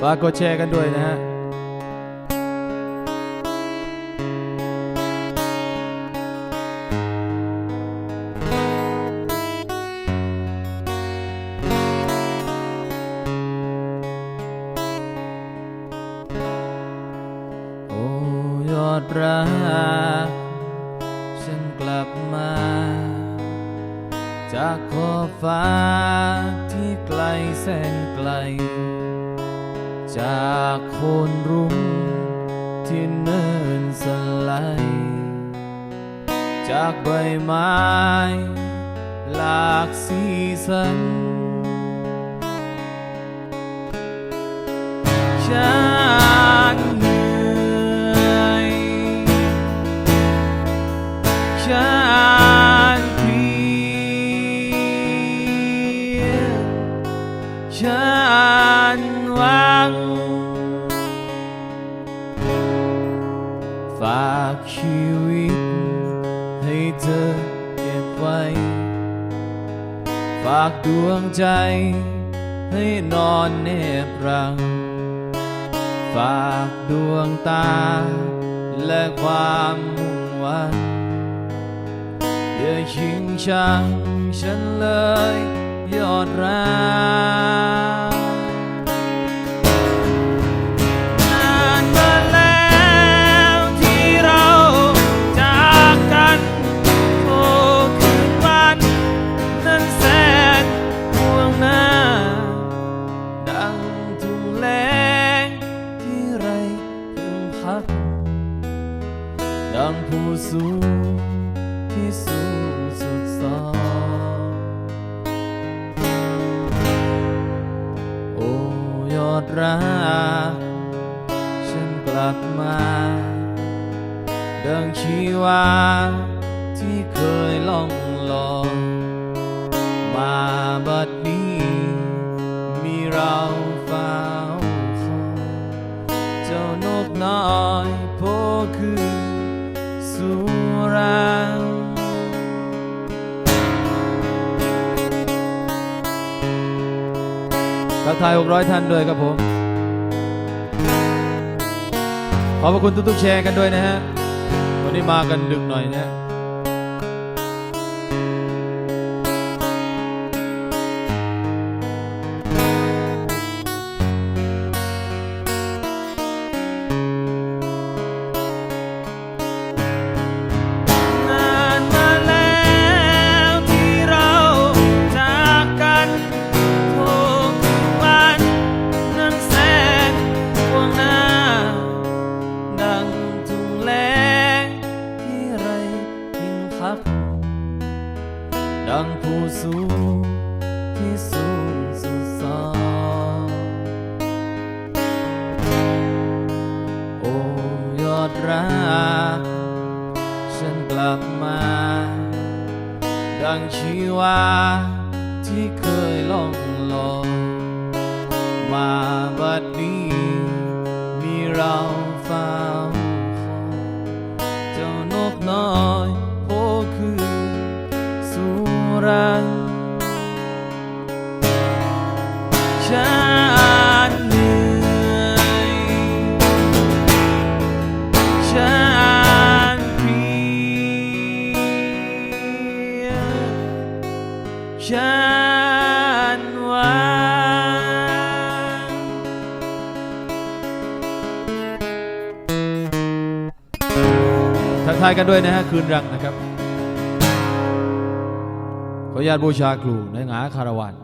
ฝากกดแชร์กันด้วยนะฮะโอ้ยอดรักฉันกลับมา จากขอบฟ้าที่ไกลแสนไกล จากโคนรุ้งที่เนินสไลด์จากใบไม้หลากสีสันฉัน ง ฝากชีวิตให้เธอเก็บไว้ ฝากดวงใจให้นอนเนบรัง ฝากดวงตาและความมุ่งหวังอย่าชิงชังฉันเลยยอดรัก สูงที่สูงสุดสองโอ้ยอดรักฉันกลับมาดังชีวาที่เคยล่องลอย ทักทย 600 ท่านด้วยครับผม ขอบพระคุณทุกๆแชร์กันด้วยนะฮะ วันนี้มากันดึกหน่อยนะ สูงที่สูงสุดสองโอ้ยอดรัก ฉันกลับมา ดังชีวาที่เคย ฉันเหนื่อยฉันเพลียฉันหวังทักทายกันด้วยนะฮะ คืนรังนะครับ ขออนุญาตบูชาครูในหงาคารวัน